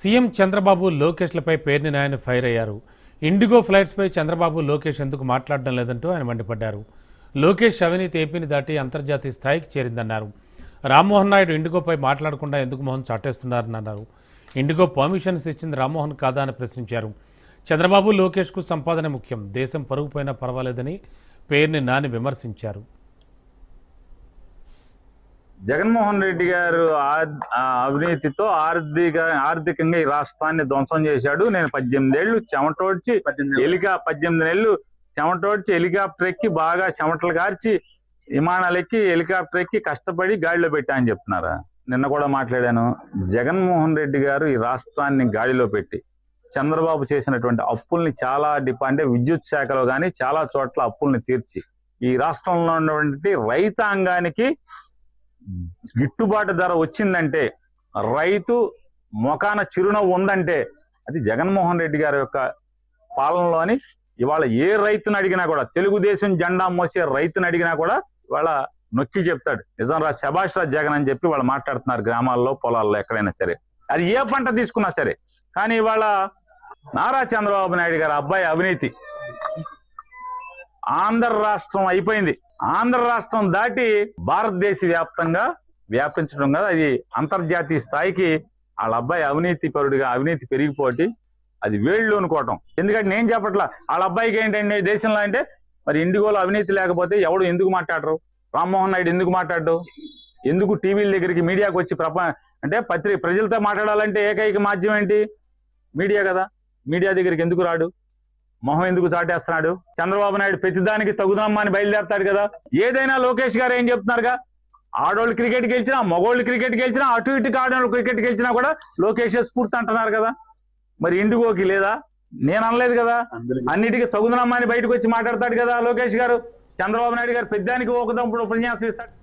CM Chandrababu లోకేష్లపై Perni నాయన fire అయ్యారు. IndiGo ఫ్లైట్స్పై Chandrababu Lokesh ఎందుకు మాట్లాడడం లేదంటూ ఆయన మండిపడ్డారు. లోకేష్ అవినీతి ఏపీని దాటి అంతర్జాతీయ స్థాయికి చేరిందన్నారు. రామ్మోహన్ నాయుడు ఇండిగోపై మాట్లాడకుండా ఎందుకు మొహం చాటేస్తున్నారని అన్నారు ఇండిగో పర్మిషన్స్ ఇచ్చింది రామ్మోహన్ కాదా అని ప్రశ్నించారు. చంద్రబాబు లోకేష్కు సంపాదన ముఖ్యం. దేశం పరుగుపోయినా పర్వాలేదని పేర్ని నాని విమర్శించారు. జగన్మోహన్ రెడ్డి గారు అవినీతితో ఆర్థిక ఆర్థికంగా ఈ రాష్ట్రాన్ని ధ్వంసం చేశాడు. నేను పద్దెనిమిది ఏళ్ళు చెమటోడ్చి ఎలికా పద్దెనిమిది నెలలు చెమటోడ్చి హెలికాప్టర్ ఎక్కి బాగా చెమటలు కార్చి విమానాలు ఎక్కి హెలికాప్టర్ ఎక్కి కష్టపడి గాడిలో పెట్టా అని చెప్తున్నారా? నిన్న కూడా మాట్లాడాను. జగన్మోహన్ రెడ్డి గారు ఈ రాష్ట్రాన్ని గాడిలో పెట్టి చంద్రబాబు చేసినటువంటి అప్పుల్ని చాలా డిపా అంటే విద్యుత్ శాఖలో కానీ చాలా చోట్ల అప్పుల్ని తీర్చి ఈ రాష్ట్రంలో ఉన్నటువంటి రైతాంగానికి గిట్టుబాటు ధర వచ్చిందంటే రైతు మొకాన చిరునవ్వు ఉందంటే అది జగన్మోహన్ రెడ్డి గారి యొక్క పాలనలోని ఇవాళ ఏ రైతును అడిగినా కూడా తెలుగుదేశం జెండా మోసే రైతును అడిగినా కూడా ఇవాళ నొక్కి చెప్తాడు. నిజం రా శభాష్ రాజ్ జగన్ అని చెప్పి వాళ్ళు మాట్లాడుతున్నారు గ్రామాల్లో పొలాల్లో ఎక్కడైనా సరే. అది ఏ పంట తీసుకున్నా సరే. కానీ ఇవాళ నారా చంద్రబాబు నాయుడు గారి అబ్బాయి అవినీతి. ఆంధ్ర రాష్ట్రం అయిపోయింది. ఆంధ్ర రాష్ట్రం దాటి భారతదేశ వ్యాప్తంగా వ్యాపించడం కదా అది అంతర్జాతీయ స్థాయికి వాళ్ళ అబ్బాయి అవినీతి పరుడిగా అవినీతి పెరిగిపోటి అది వేళ్ళు అనుకోవటం. ఎందుకంటే నేను చెప్పట్లా వాళ్ళ అబ్బాయికి ఏంటంటే దేశంలో అంటే మరి ఇండిగోలో అవినీతి లేకపోతే ఎవడు ఎందుకు మాట్లాడరు? రామ్మోహన్ నాయుడు ఎందుకు మాట్లాడు ఎందుకు టీవీల దగ్గరికి మీడియాకు వచ్చి ప్రప అంటే పత్రిక ప్రజలతో మాట్లాడాలంటే ఏకైక మాధ్యమం ఏంటి? మీడియా కదా. మీడియా దగ్గరికి ఎందుకు రాడు? మొహం ఎందుకు చాటేస్తున్నాడు? చంద్రబాబు నాయుడు ప్రతిదానికి తగుదనమ్మా అని బయలుదేరతాడు కదా. ఏదైనా లోకేష్ గారు ఏం చెప్తున్నారుగా? ఆడోళ్ళు క్రికెట్ గెలిచినా మగోళ్ళు క్రికెట్ గెలిచినా అటు ఇటు ఆడోళ్ళు క్రికెట్ గెలిచినా కూడా లోకేష్ స్ఫూర్తి అంటున్నారు కదా. మరి ఇండిగోకి లేదా? నేను అనలేదు కదా. అన్నిటికీ తగుదనమ్మా అని బయటకు వచ్చి మాట్లాడతాడు కదా లోకేష్ గారు. చంద్రబాబు నాయుడు గారు పెద్దానికి ఒక దంపుడు ఉపన్యాసం ఇస్తాడు.